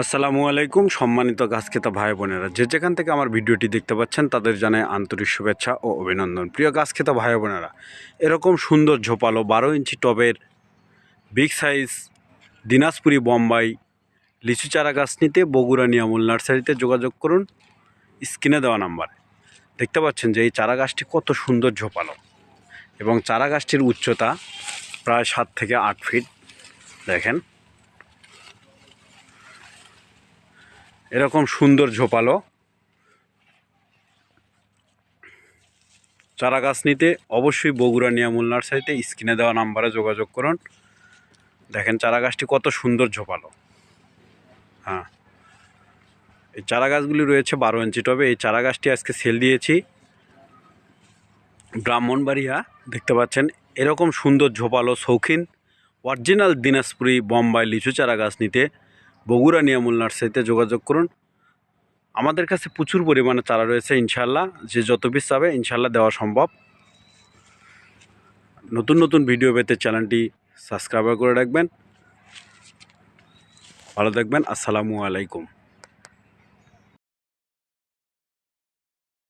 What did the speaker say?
আসসালামু আলাইকুম, সম্মানিত গাছখেতা ভাই বোনেরা। যে যেখান থেকে আমার ভিডিওটি দেখতে পাচ্ছেন, তাদের জানাই আন্তরিক শুভেচ্ছা ও অভিনন্দন। প্রিয় গাছখেতা ভাই বোনেরা, এরকম সুন্দর ঝোপালো বারো ইঞ্চি টবের বিগ সাইজ দিনাজপুরি বোম্বাই লিচু চারা গাছ নিতে বগুড়া নিয়ামুল নার্সারিতে যোগাযোগ করুন, স্ক্রিনে দেওয়া নাম্বার। দেখতে পাচ্ছেন যে এই চারা গাছটি কত সুন্দর ঝোপালো এবং চারা গাছটির উচ্চতা প্রায় সাত থেকে আট ফিট। দেখেন এরকম সুন্দর ঝোপালো। চারা গাছ নিতে অবশ্যই বগুড়া নিয়ামুল নার্সারিতে স্ক্রিনে দেওয়া নাম্বারে যোগাযোগ করুন। দেখেন চারা গাছটি কত সুন্দর ঝোপালো। হ্যাঁ। এই চারা গাছগুলি রয়েছে বারো ইঞ্চি টবে। এই চারা গাছটি আজকে সেল দিয়েছি। ব্রাহ্মণবাড়িয়া, দেখতে পাচ্ছেন, এরকম সুন্দর ঝোপালো শৌখিন, অরিজিনাল দিনাজপুরি বোম্বাই লিচু চারা গাছ নিতে বগুড়া নিয়ামুল নার্সারিতে যোগাযোগ করুন। আমাদের কাছে প্রচুর পরিমাণে চারা রয়েছে ইনশাল্লাহ যে যত পিস চাবে ইনশাল্লাহ দেওয়া সম্ভব। নতুন নতুন ভিডিও পেতে চ্যানেলটি সাবস্ক্রাইব করে রাখবেন। ভালো থাকবেন। আসসালামু আলাইকুম।